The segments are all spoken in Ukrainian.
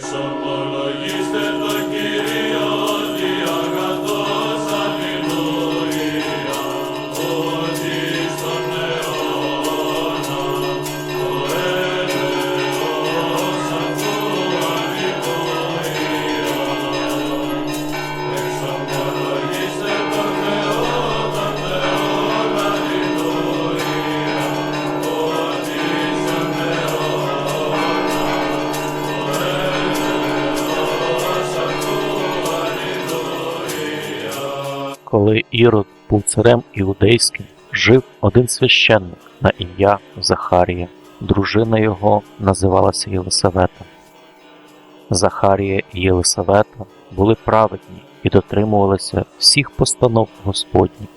Son Коли Ірод був царем іудейським, жив один священник на ім'я Захарія. Дружина його називалася Єлисавета. Захарія і Єлисавета були праведні і дотримувалися всіх постанов Господніх.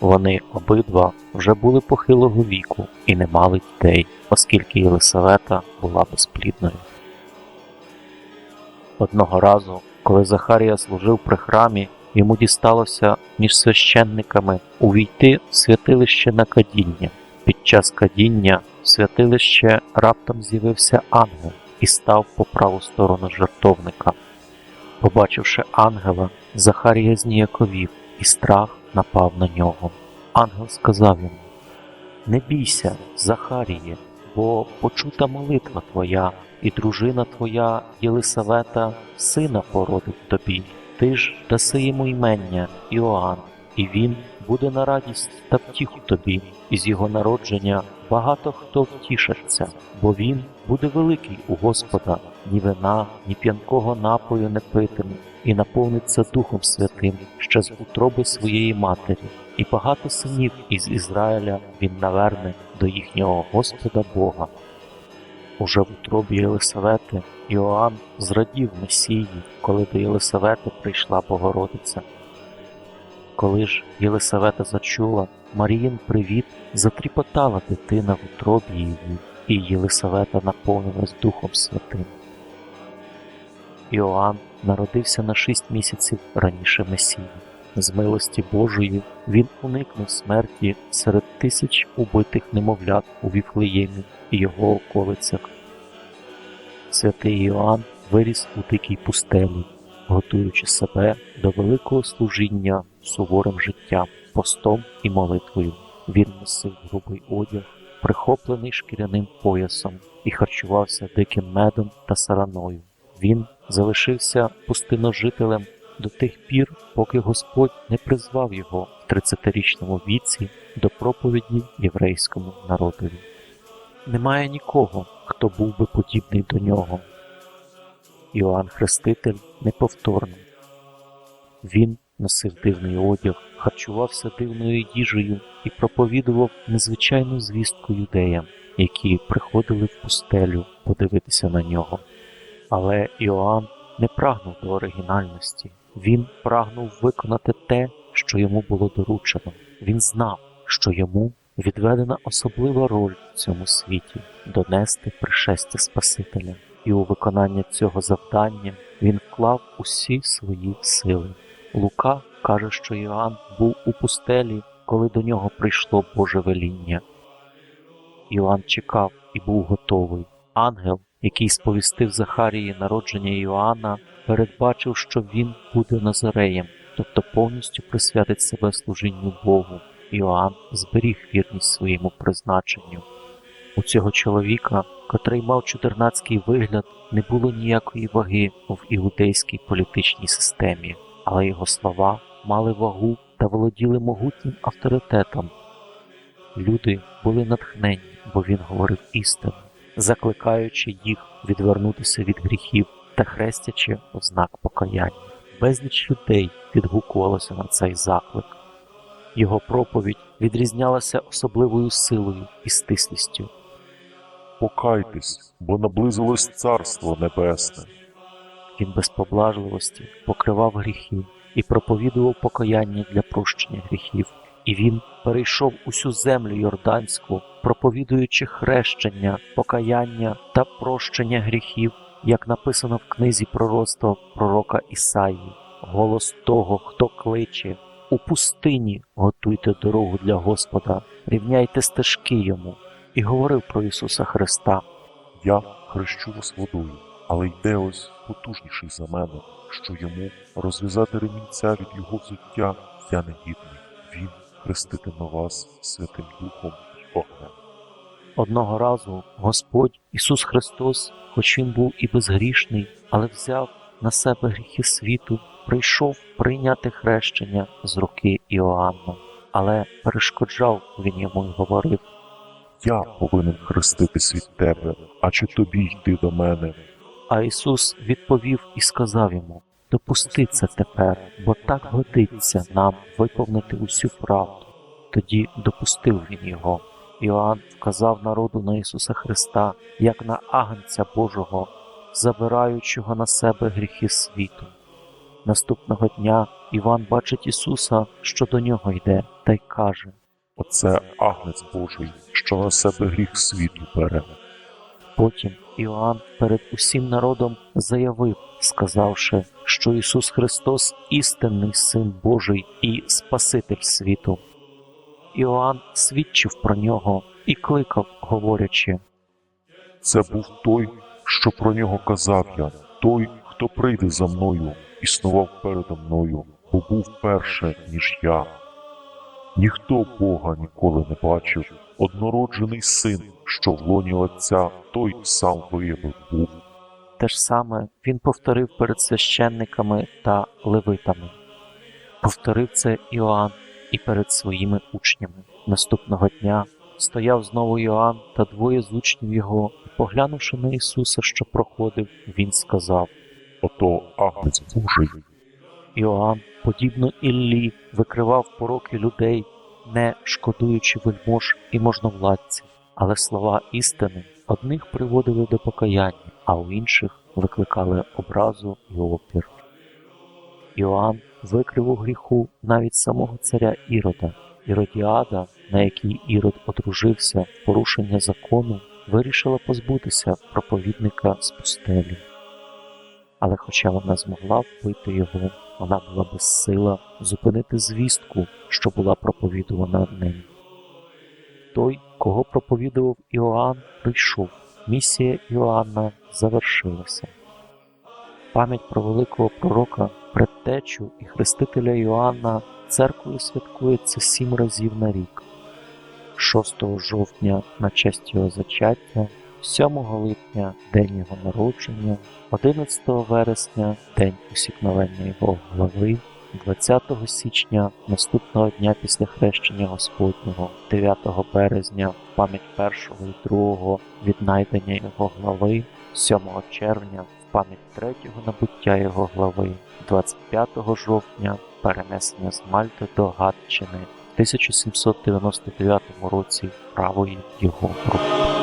Вони обидва вже були похилого віку і не мали дітей, оскільки Єлисавета була безплідною. Одного разу, коли Захарія служив при храмі, йому дісталося між священниками увійти в святилище на кадіння. Під час кадіння в святилище раптом з'явився ангел і став по праву сторону жертовника. Побачивши ангела, Захарія зніяковів, і страх напав на нього. Ангел сказав йому: Не бійся, Захаріє, бо почута молитва твоя, і дружина твоя Єлисавета сина породить тобі. Ти ж даси йому імення Іоанн, і він буде на радість та втіху тобі, і з його народження багато хто втішиться, бо він буде великий у Господа, ні вина, ні п'янкого напою не питиме, і наповниться Духом Святим ще з утроби своєї матері, і багато синів із Ізраїля він наверне до їхнього Господа Бога. Уже в утробі Єлисавети Іоанн зрадів Месії, коли до Єлисавети прийшла Богородиця. Коли ж Єлисавета зачула Маріїн привіт, затріпотала дитина в утробі її, і Єлисавета наповнилась Духом Святим. Іоанн народився на шість місяців раніше Месії. З милості Божої він уникнув смерті серед тисяч убитих немовлят у Віфлеємі і його околицях. Святий Іоанн виріс у дикій пустелі, готуючи себе до великого служіння суворим життям, постом і молитвою. Він носив грубий одяг, прихоплений шкіряним поясом, і харчувався диким медом та сараною. Він залишився пустиножителем до тих пір, поки Господь не призвав його в 30-річному віці до проповіді єврейському народові. Немає нікого, хто був би подібний до нього. Іоанн Хреститель неповторний. Він носив дивний одяг, харчувався дивною їжею і проповідував незвичайну звістку юдеям, які приходили в пустелю подивитися на нього. Але Іоанн не прагнув до оригінальності. Він прагнув виконати те, що йому було доручено. Він знав, що йому відведена особлива роль в цьому світі донести пришестя Спасителя, і у виконання цього завдання він вклав усі свої сили. Лука каже, що Іоанн був у пустелі, коли до нього прийшло Боже веління. Іоанн чекав і був готовий. Ангел, який сповістив Захарії народження Іоанна, передбачив, що він буде Назареєм, тобто повністю присвятить себе служінню Богу. Іоанн зберіг вірність своєму призначенню. У цього чоловіка, котрий мав чудернацький вигляд, не було ніякої ваги в іудейській політичній системі, але його слова мали вагу та володіли могутнім авторитетом. Люди були натхнені, бо він говорив істину, закликаючи їх відвернутися від гріхів та хрестячи в знак покаяння. Безліч людей відгукувалося на цей заклик. Його проповідь відрізнялася особливою силою і стислістю. Покайтесь, бо наблизилось Царство Небесне. Він без поблажливості покривав гріхи і проповідував покаяння для прощення гріхів. І він перейшов усю землю Йорданську, проповідуючи хрещення, покаяння та прощення гріхів, як написано в книзі пророцтва пророка Ісаї. Голос того, хто кличе у пустині готуйте дорогу для Господа, рівняйте стежки йому, і говорив про Ісуса Христа. Я хрещу вас водою, Але йде ось потужніший за мене, що йому розв'язати ремінця від його взуття я не гідний. Він хреститиме вас Святим Духом і огнем. Одного разу Господь Ісус Христос, хоч Він був і безгрішний, але взяв на себе гріхи світу, прийшов прийняти хрещення з руки Іоанна, але перешкоджав він йому й говорив, Я повинен хреститись від тебе, а чи тобі йти до мене? А Ісус відповів і сказав йому: Допусти це тепер, бо так годиться нам виповнити усю правду. Тоді допустив він його. Іоанн вказав народу на Ісуса Христа, як на агнця Божого, забираючого на себе гріхи світу. Наступного дня Іван бачить Ісуса, що до нього йде, та й каже: Оце агнець Божий, що на себе гріх світу бере. Потім Іоанн перед усім народом заявив, сказавши, що Ісус Христос істинний Син Божий і Спаситель світу. Іоанн свідчив про нього і кликав, говорячи: Це був той, що про нього казав я, той, хто прийде за мною, існував передо мною, бо був перше, ніж я. Ніхто Бога ніколи не бачив, однороджений син, що в лоні Отця, той сам виявив був. те ж саме він повторив перед священниками та левитами. Повторив це Іоанн і перед своїми учнями. Наступного дня стояв знову Іоанн та двоє з учнів його, і поглянувши на Ісуса, що проходив, він сказав. Ото агнець Божий. Іоанн, подібно Іллі, викривав пороки людей, не шкодуючи вельмож і можновладців, але слова істини одних приводили до покаяння, а у інших викликали образу і опір. Іоанн викрив у гріху навіть самого царя Ірода. Іродіада, на якій Ірод одружився порушення закону, вирішила позбутися проповідника з пустелі. Але хоча вона змогла вбити його, вона була безсила зупинити звістку, що була проповідувана ним. Той, кого проповідував Іоанн, прийшов. Місія Іоанна завершилася. Пам'ять про великого пророка, предтечу і хрестителя Іоанна церквою святкується сім разів на рік. 6 жовтня на честь його зачаття, 7 липня день його народження, 11 вересня день усікновення його глави, 20 січня наступного дня після хрещення Господнього, 9 березня пам'ять першого і другого віднайдення його глави, 7 червня в пам'ять третього набуття його глави, 25 жовтня перенесення з Мальти до Гатчини 1799 році правої його руки.